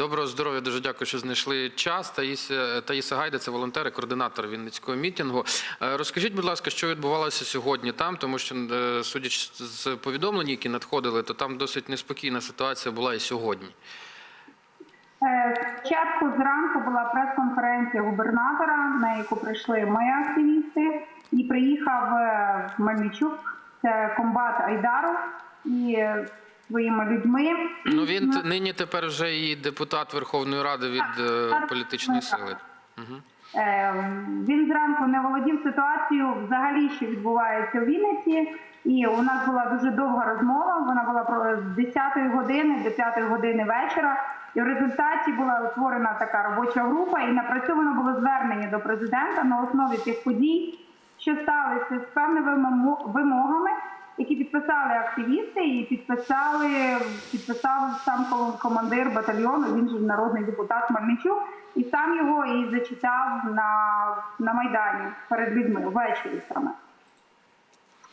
Доброго здоров'я, дуже дякую, що знайшли час. Таїса, Таїса Гайда, це волонтер, і координатор Вінницького мітингу. Е, Розкажіть, будь ласка, що відбувалося сьогодні там, тому що, е, судячи з повідомлень, які надходили, то там досить неспокійна ситуація була і сьогодні. Е, Спочатку зранку була прес-конференція губернатора, на яку прийшли ми активісти, і приїхав е, Мельничук, це комбат Айдару, і е, своїми людьми. Ну він т- нині тепер вже і депутат Верховної Ради від е, Так, політичної так. сили. Угу. Е, Він зранку не володів ситуацією взагалі, що відбувається в Вінниці. І у нас була дуже довга розмова. Вона була про з 10 години до 5 години вечора. І в результаті була утворена така робоча група, і напрацьовано було звернення до президента на основі тих подій, що сталися з певними вимогами, які підписали активісти, і підписали підписав сам командир батальйону. Він же народний депутат Мельничук, і сам його і зачитав на, на майдані перед людьми ввечері саме.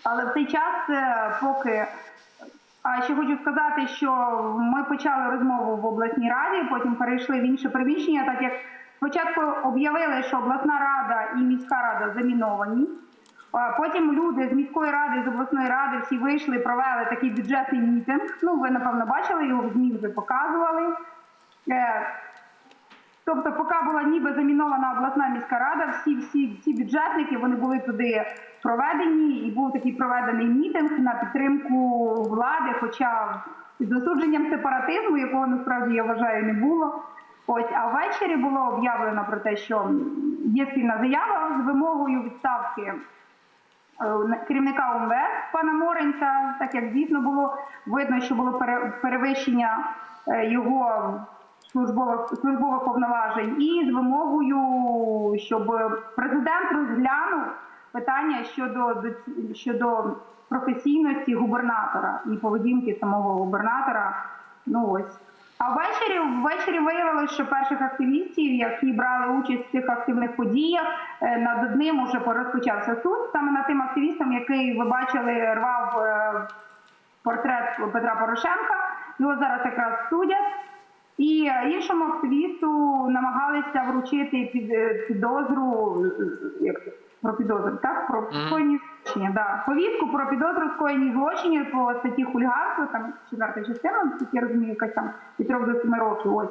Але в цей час, е, поки а ще хочу сказати, що ми почали розмову в обласній раді, потім перейшли в інше приміщення, так як спочатку об'явили, що обласна рада і міська рада заміновані. Потім люди з міської ради, з обласної ради всі вийшли, провели такий бюджетний мітинг. Ну, ви напевно бачили його в ЗМІ вже показували. Е, Тобто, поки була ніби замінована обласна міська рада, всі, всі, всі бюджетники вони були туди проведені, і був такий проведений мітинг на підтримку влади, хоча з засудженням сепаратизму, якого насправді я вважаю не було. Ось, а ввечері було об'явлено про те, що є спільна заява з вимогою відставки керівника УМВС пана Моренця, так як дійсно було видно, що було пере- перевищення е, його службових службових повноважень, і з вимогою, щоб президент розглянув питання щодо щодо професійності губернатора і поведінки самого губернатора. Ну ось. А ввечері ввечері виявилося, що перших активістів, які брали участь в цих активних подіях, е, над одним уже розпочався суд саме над тим активістом, який ви бачили, рвав е, портрет Петра Порошенка. Його зараз якраз судять. І іншому активісту намагалися вручити під е, підозру як? Про підозру, так про скоєні злочинів. Да. Повістку про підозру скоєні злочинів по статті хуліганства, там четверта частина, я розумію, якась там від 3 до 7 років. Ось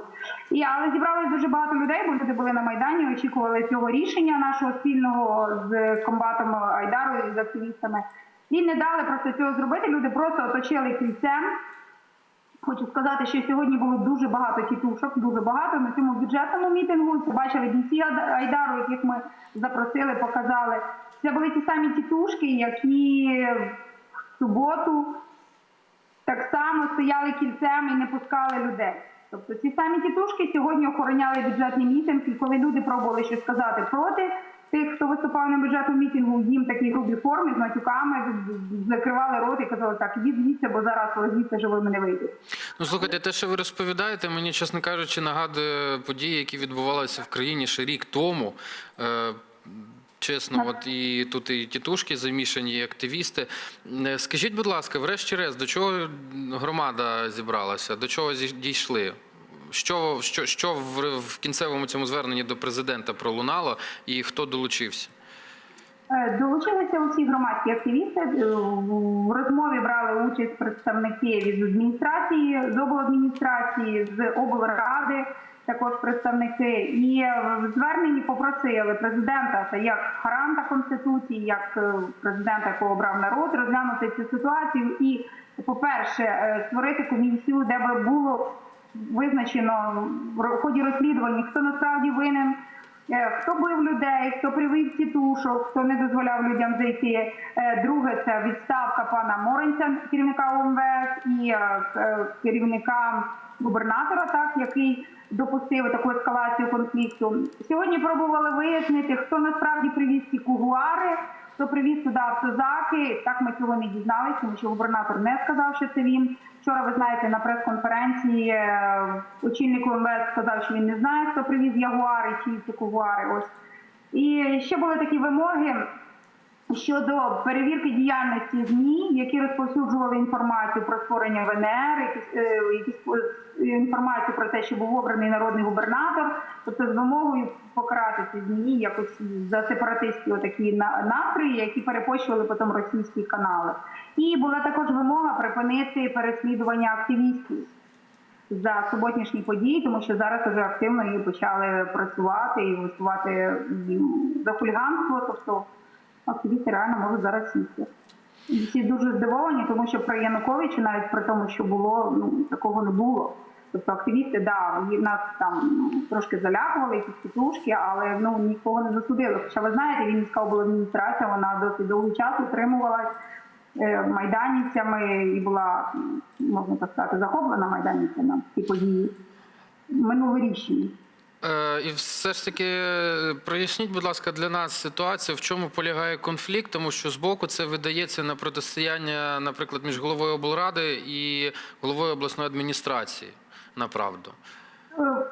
і але зібралось дуже багато людей, бо люди були на майдані, очікували цього рішення нашого спільного з комбатом Айдару і з активістами. І не дали просто цього зробити. Люди просто оточили кільцем. Хочу сказати, що сьогодні було дуже багато тітушок, дуже багато на цьому бюджетному мітингу. Це бачили бійці Айдару, яких ми запросили, показали. Це були ті самі тітушки, які в суботу так само стояли кільцем і не пускали людей. Тобто ці самі тітушки сьогодні охороняли бюджетний мітинг, і коли люди пробували щось сказати проти тих, хто виступав на бюджетному мітингу, їм в такій грубій формі з матюками закривали рот і казали, так, ідіть звідси, бо зараз ви звідси живими не вийдете. Ну, слухайте, те, що ви розповідаєте, мені, чесно кажучи, нагадує події, які відбувалися в країні ще рік тому. Е, Чесно, от і тут і тітушки замішані, і активісти. Е, Скажіть, будь ласка, врешті-решт, до чого громада зібралася? До чого дійшли? Що, що, що в, в кінцевому цьому зверненні до президента пролунало, і хто долучився? Е, Долучилися усі громадські активісти. Е, В розмові брали участь представники від адміністрації, з обладміністрації, з облради, також представники. І в зверненні попросили президента, як гаранта конституції, як е, президента, якого обрав народ, розглянути цю ситуацію і, по-перше, е, створити комісію, де би було визначено в ході розслідування, хто насправді винен. Е, Хто бив людей, хто привів тітушок, хто не дозволяв людям зайти. Е, Друге це відставка пана Моренця, керівника ОМВС, і е, керівника губернатора, так який допустив таку ескалацію конфлікту. Сьогодні пробували вияснити, хто насправді привіз ці кугуари, привіз сюди автозаки. Так ми цього не дізналися, тому що губернатор не сказав, що це він. Вчора ви знаєте на прес-конференції е, очільник МВС сказав, що він не знає, хто привіз ягуари, чи кугуари. Ось і ще були такі вимоги. Щодо перевірки діяльності ЗМІ, які розповсюджували інформацію про створення ВНР, якісь, е, е, інформацію про те, що був обраний народний губернатор, тобто з вимогою покарати ці ЗМІ якось за сепаратистські отакі настрої, які перепощували потім російські канали. І була також вимога припинити переслідування активістів за суботнішні події, тому що зараз вже активно її почали працювати і висувати за хуліганство. Тобто активісти реально можуть зараз сісти. Всі дуже здивовані, тому що при Януковичі, навіть при тому, що було, ну такого не було. Тобто активісти, да, нас там ну, трошки залякували, якісь тітушки, але ну нікого не засудили. Хоча ви знаєте, Вінницька обладміністрація, вона досить довгий час утримувалась е, майданівцями і була, можна так сказати, захоплена майданівцями ці події минулорічні. Е, І все ж таки е, проясніть, будь ласка, для нас ситуацію, в чому полягає конфлікт, тому що збоку це видається на протистояння, наприклад, між головою облради і головою обласної адміністрації. Направду. Е,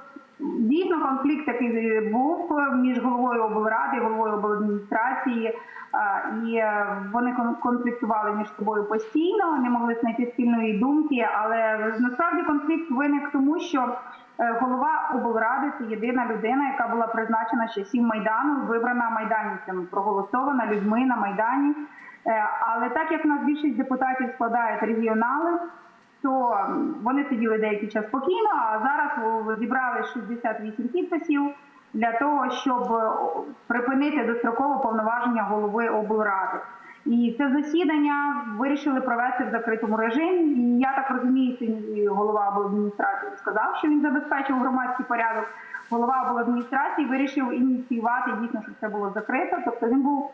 Дійсно, конфлікт такий був між головою облради і головою обладміністрації, і вони кон- конфліктували між собою постійно, не могли знайти спільної думки. Але насправді конфлікт виник тому, що голова облради це єдина людина, яка була призначена з часів майдану, вибрана майданівцями, проголосована людьми на майдані. Е, Але так як нас більшість депутатів складають регіонали, то вони сиділи деякий час спокійно, а зараз зібрали 68 підписів для того, щоб припинити достроково повноваження голови облради. І це засідання вирішили провести в закритому режимі. І я так розумію, голова обладміністрації сказав, що він забезпечив громадський порядок. Голова обладміністрації вирішив ініціювати дійсно, щоб це було закрито. Тобто він був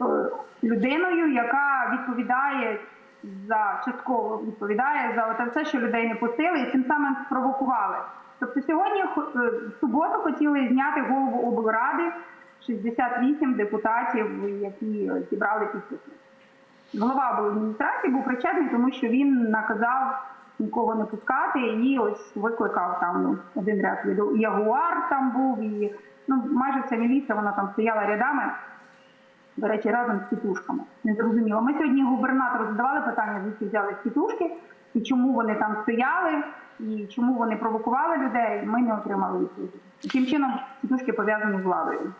е, людиною, яка відповідає за частково відповідає за те все, що людей не пустили, і тим самим спровокували. Тобто сьогодні е, в суботу хотіли зняти голову облради 68 депутатів, які зібрали підписи. Голова обладміністрації був причетний, тому що він наказав нікого не пускати і ось викликав там один ряд Ягуар там був, і ну майже вся міліція вона там стояла рядами. До речі, разом з тітушками. Незрозуміло. Ми сьогодні губернатору задавали питання, звідки взяли тітушки, і чому вони там стояли, і чому вони провокували людей. Ми не отримали відповіді. Таким чином тітушки пов'язані з владою.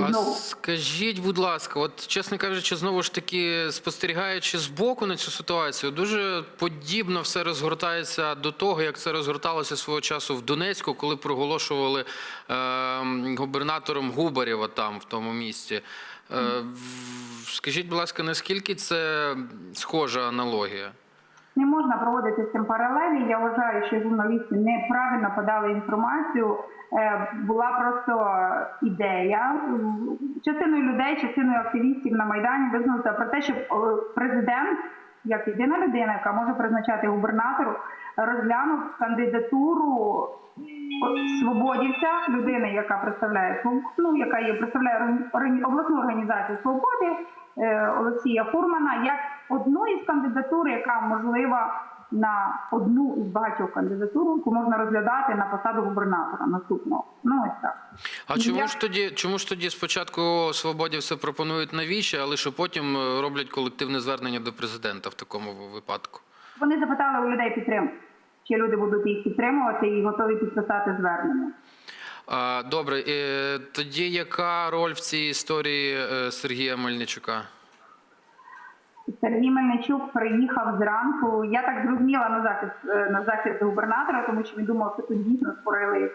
А знову. скажіть, будь ласка, от чесно кажучи, знову ж таки, спостерігаючи збоку на цю ситуацію, дуже подібно все розгортається до того, як це розгорталося свого часу в Донецьку, коли проголошували е, губернатором Губарєва там в тому місті. Е, скажіть, будь ласка, наскільки це схожа аналогія? Не можна проводити з цим паралелі. Я вважаю, що журналісти неправильно подали інформацію. Е, Була просто ідея частиною людей, частиною активістів на майдані визнати про те, щоб е, президент, як єдина людина, яка може призначати губернатору, розглянув кандидатуру свободівця, людини, яка представляє «Своб- ну, яка є представляє обласну організацію свободи е, Олексія Фурмана, як одну із кандидатур, яка можлива на одну із багатьох кандидатур, яку можна розглядати на посаду губернатора наступного. Ну ось так. А чому Я- ж тоді, чому ж тоді спочатку свободівці пропонують навіщо, але що потім е, роблять колективне звернення до президента в такому випадку? Вони запитали у людей підтримки, чи люди будуть їх підтримувати і готові підписати звернення. Добре, е, тоді яка роль в цій історії е, Сергія Мельничука? Сергій Мельничук приїхав зранку. Я так зрозуміла на захист е, на захист губернатора, тому що він думав, що тут дійсно створили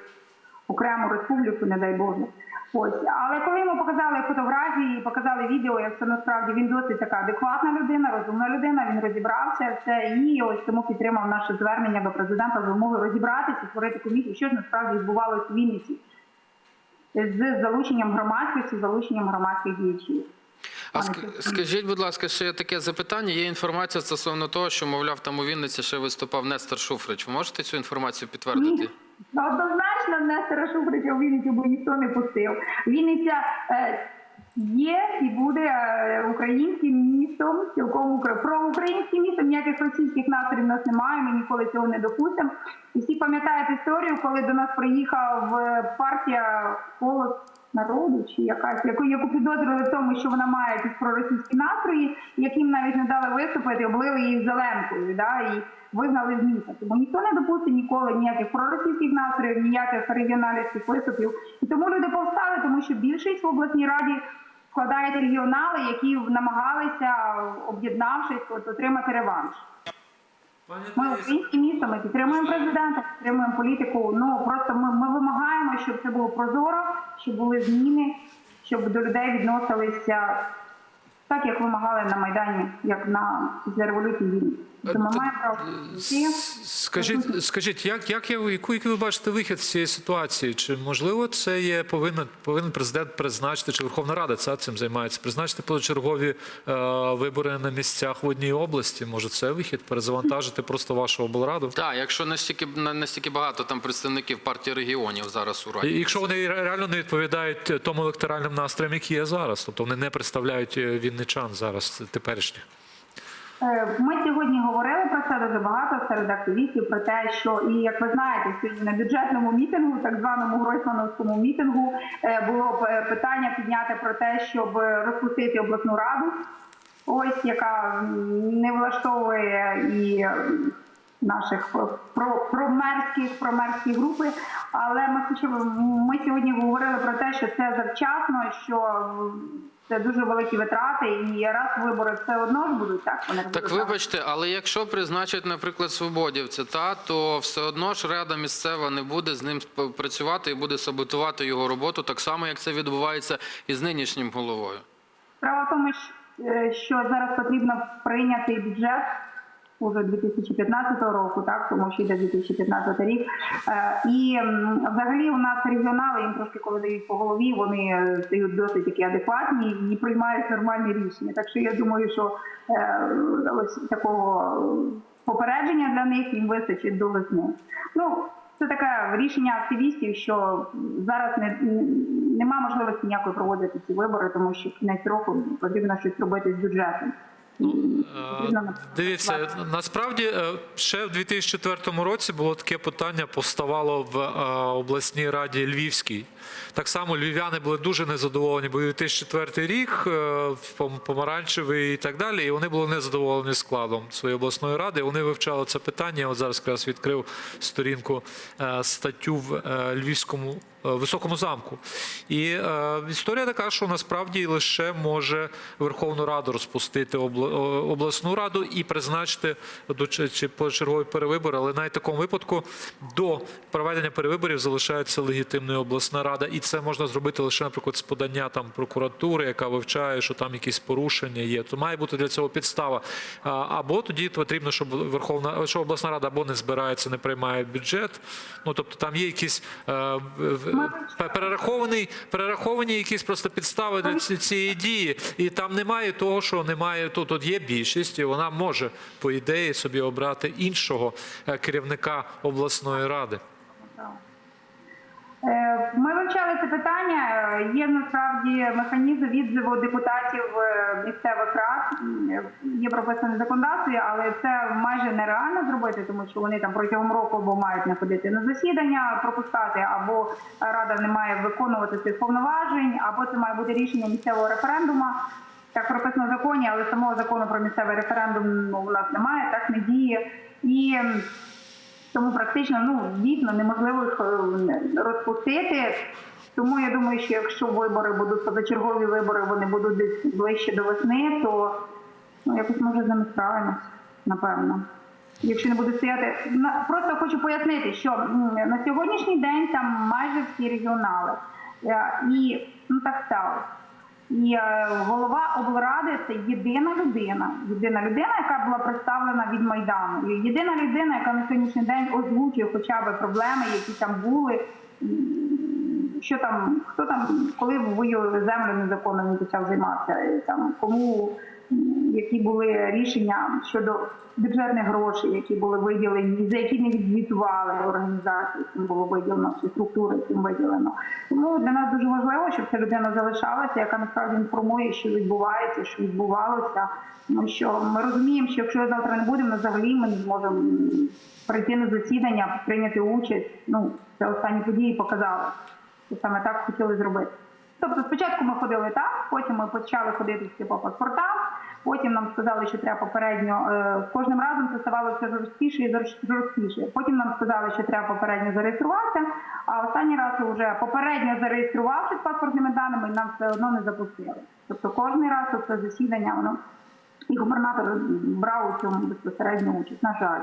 окрему республіку, не дай Боже. Ось, але коли йому показали фотографії, показали відео, як це насправді він досить така адекватна людина, розумна людина. Він розібрався все і ось тому підтримав наше звернення до президента з вимогою розібратися, створити комісію, що ж насправді відбувалося в Вінниці з залученням громадськості, з залученням громадських діячів. А ск- скажіть, будь ласка, ще таке запитання. Є інформація стосовно того, що, мовляв, там у Вінниці ще виступав Нестор Шуфрич. Ви можете цю інформацію підтвердити? Ні. Однозначно Нестора Шуфрича в Вінницю бо ніхто не пустив. Вінниця е, є і буде е, українським містом, цілком укра- про українське місто ніяких російських настроїв нас немає. Ми ніколи цього не допустимо. Всі пам'ятають історію, коли до нас приїхав е, партія «Голос народу, чи якась, яку, яку підозрювали в тому, що вона має якісь проросійські настрої, яким навіть не дали виступити, облили її зеленкою, да, і вигнали з міста. Тому ніхто не допустить ніколи ніяких проросійських настроїв, ніяких регіоналівських виступів. І тому люди повстали, тому що більшість в обласній раді складають регіонали, які намагалися, об'єднавшись, от, отримати реванш. Ми українські місто, ми підтримуємо президента, підтримуємо політику. Ну просто ми, ми вимагаємо, щоб це було прозоро, щоб були зміни, щоб до людей відносилися так, як вимагали на майдані, як на після революції гідності. Е, маємо право. Скажіть, скажіть, як, як я, яку, який ви бачите вихід з цієї ситуації? Чи можливо це є повинен, повинен президент призначити, чи Верховна Рада ця цим займається? Призначити позачергові е, вибори на місцях в одній області? Може, це вихід перезавантажити просто вашу облраду? Так, якщо настільки на- настільки багато там представників партії регіонів зараз у раді. Якщо вони ре- реально не відповідають тому електоральним настроям, які є зараз, тобто вони не представляють е, вінничан зараз теперішніх. Е, Ми сьогодні говорили про це дуже багато серед активістів про те, що і як ви знаєте, сьогодні на бюджетному мітингу, так званому Гройсмановському мітингу, е, було е, питання підняти про те, щоб розпустити обласну раду, ось яка не влаштовує і наших про, промерських промерські групи. Але ми ми сьогодні говорили про те, що це завчасно, що це дуже великі витрати, і раз вибори все одно ж будуть так. Вони Так вибачте, але якщо призначать, наприклад, свободівця, та то все одно ж рада місцева не буде з ним працювати і буде саботувати його роботу, так само як це відбувається і з нинішнім головою. Справа в тому, е, що зараз потрібно прийняти бюджет уже 2015 року, так тому що йде 2015 рік. Е, І взагалі у нас регіонали їм трошки коли дають по голові, вони е, стають досить такі адекватні і приймають нормальні рішення. Так що я думаю, що е, ось такого попередження для них їм вистачить до весни. Ну це таке рішення активістів, що зараз не нема можливості ніякої проводити ці вибори, тому що кінець року потрібно щось робити з бюджетом. Потрібно Е, Дивіться, насправді е, ще в 2004 році було таке питання, повставало в е, обласній раді Львівській. Так само львів'яни були дуже незадоволені, бо 2004 рік помаранчевий і так далі. І вони були незадоволені складом своєї обласної ради. Вони вивчали це питання. Я От зараз якраз відкрив сторінку статтю в Львівському високому замку. І е, історія така, що насправді лише може Верховну Раду розпустити обла- о- обласну раду і призначити до чи, позачергові перевибори. Але навіть в такому випадку до проведення перевиборів залишається легітимною обласна рада, і це можна зробити лише, наприклад, з подання там прокуратури, яка вивчає, що там якісь порушення є. То має бути для цього підстава. Або тоді потрібно, щоб Верховна що обласна рада або не збирається, не приймає бюджет. Ну тобто там є якісь е, в- перераховані, якісь просто підстави для ці- цієї дії, і там немає того, що немає тут. От є більшість, і вона може по ідеї собі обрати іншого е, керівника обласної ради. Ми вивчали це питання. Є насправді механізм відзиву депутатів е, місцевих рад. Є прописане в законодавстві, але це майже нереально зробити, тому що вони там протягом року або мають не ходити на засідання, пропускати, або рада не має виконувати цих повноважень, або це має бути рішення місцевого референдуму. Так прописано в законі, але самого закону про місцевий референдум ну, у нас немає, так не діє. І тому практично ну дійсно неможливо їх е, розпустити. Тому я думаю, що якщо вибори будуть позачергові вибори, вони будуть десь ближче до весни, то ну якось може з ними справимося, напевно. Якщо не будуть стояти, просто хочу пояснити, що на сьогоднішній день там майже всі регіонали. Е, І ну так сталося. І е, голова облради це єдина людина, єдина людина, яка була представлена від майдану. Єдина людина, яка на сьогоднішній день озвучує хоча б проблеми, які там були. Що там, хто там, коли воює землю незаконно не почав займатися, там кому які були рішення щодо бюджетних грошей, які були виділені, за які не відзвітували організації, яким було виділено чи структури, яким виділено. Тому для нас дуже важливо, щоб ця людина залишалася, яка насправді інформує, що відбувається, що відбувалося. Тому що ми розуміємо, що якщо завтра не будемо, взагалі ми не зможемо прийти на засідання, прийняти участь. Ну це останні події показали. що саме так хотіли зробити. Тобто спочатку ми ходили так, потім ми почали ходити по паспортах, потім нам сказали, що треба попередньо, е, кожним разом це ставало все жорсткіше і жорсткіше. Потім нам сказали, що треба попередньо зареєструватися, а останній раз вже попередньо зареєструвавшись паспортними даними, нам все одно не запустили. Тобто кожний раз це засідання, воно і губернатор брав у цьому безпосередню участь. На жаль.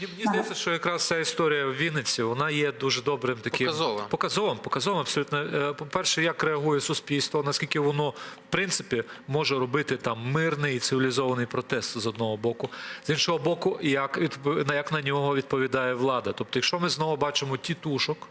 Мені, здається, що якраз ця історія в Вінниці вона є дуже добрим таким показовим, показовим, показовим абсолютно. Е, По-перше, як реагує суспільство, наскільки воно в принципі може робити там мирний і цивілізований протест з одного боку, з іншого боку, як як на нього відповідає влада. Тобто, якщо ми знову бачимо тітушок.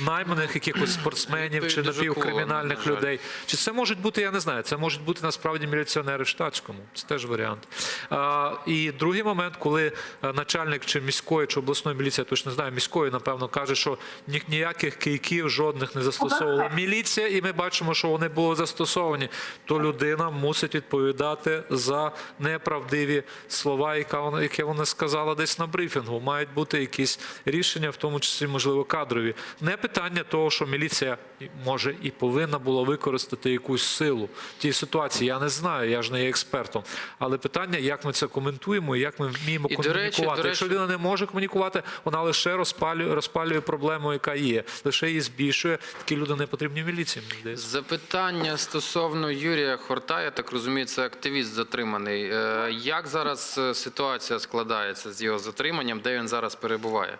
Найманих якихось спортсменів чи напівкримінальних людей. Чи це можуть бути, я не знаю, це можуть бути насправді міліціонери в штатському. Це теж варіант. А, і другий момент, коли е, начальник чи міської, чи обласної міліції, я точно не знаю, міської, напевно, каже, що ні, ніяких кийків жодних не застосовувала міліція, і ми бачимо, що вони були застосовані, то людина мусить відповідати за неправдиві слова, яка вона, яке вона сказала десь на брифінгу. Мають бути якісь рішення, в тому числі, можливо, кадрові. Не питання того, що міліція може і повинна була використати якусь силу в тій ситуації. Я не знаю, я ж не є експертом. Але питання, як ми це коментуємо, і як ми вміємо І, до речі, комунікувати. до Якщо людина не може комунікувати, вона лише розпалює, розпалює проблему, яка є, лише її збільшує. Такі люди не потрібні в міліції. Запитання стосовно Юрія Хорта, я так розумію, це активіст затриманий. Е, Як зараз е, ситуація складається з його затриманням, де він зараз перебуває?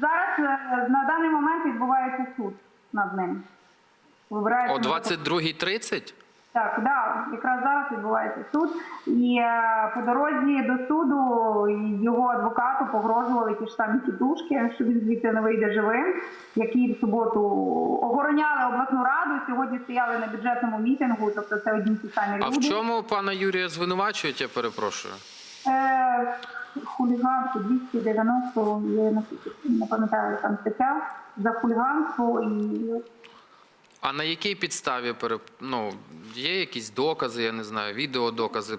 Зараз е, на даний момент відбувається суд над ним. Вибирається О 22.30? Так, да, якраз зараз відбувається суд, і е, по дорозі до суду його адвокату погрожували ті ж самі тітушки, що він звідти не вийде живим, які в суботу охороняли обласну раду. Сьогодні стояли на бюджетному мітингу. Тобто це одні ті самі А в чому пана Юрія звинувачують, я перепрошую? Е, хуліганство 290, я не- пам'ятаю там стаття за хуліганство і А на якій підставі ну, є якісь докази, я не знаю, відеодокази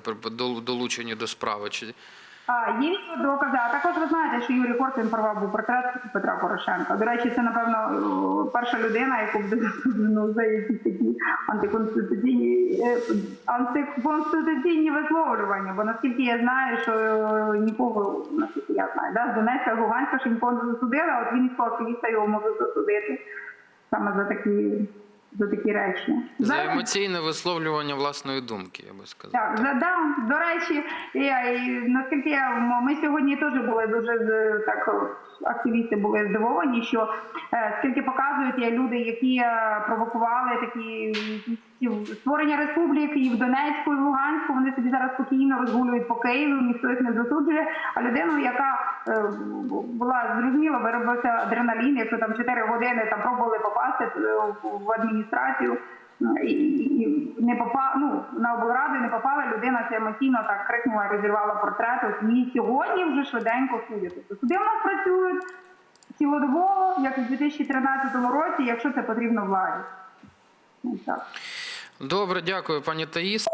долучені до справи? Чи... Є докази. А також ви знаєте, що Юрій Кортин порвав був портрет Петра Порошенка. До речі, це напевно е, перша людина, яку буде ну, за якісь такі антиконституційні е, антиконституційні висловлювання. Бо наскільки я знаю, що е, нікого, наскільки я знаю, да, з Донецька, Луганська ще нікого не засудили, а от вінницького активіста його можуть засудити саме за такі за такі речі. За Зараз- емоційне висловлювання власної думки, я би сказав. так, так. да, до речі, я, і, наскільки я, ми сьогодні теж були дуже так активісти були здивовані, що е, скільки показують є люди, які е, провокували такі ці створення республік і в Донецьку, і в Луганську. Вони собі зараз спокійно розгулюють по Києву, ніхто їх не засуджує. А людину, яка е, була зрозуміло, виробився адреналін, якщо там 4 години там пробували попасти е, в- адміністрацію і, і- і не попа, ну, на облради не попала людина, це емоційно так крикнула, розірвала портрет. Її сьогодні вже швиденько судять. Тобто суди в нас працюють цілодобово, як у 2013 році, якщо це потрібно владі. Ось так. Добре, дякую, пані Таїс.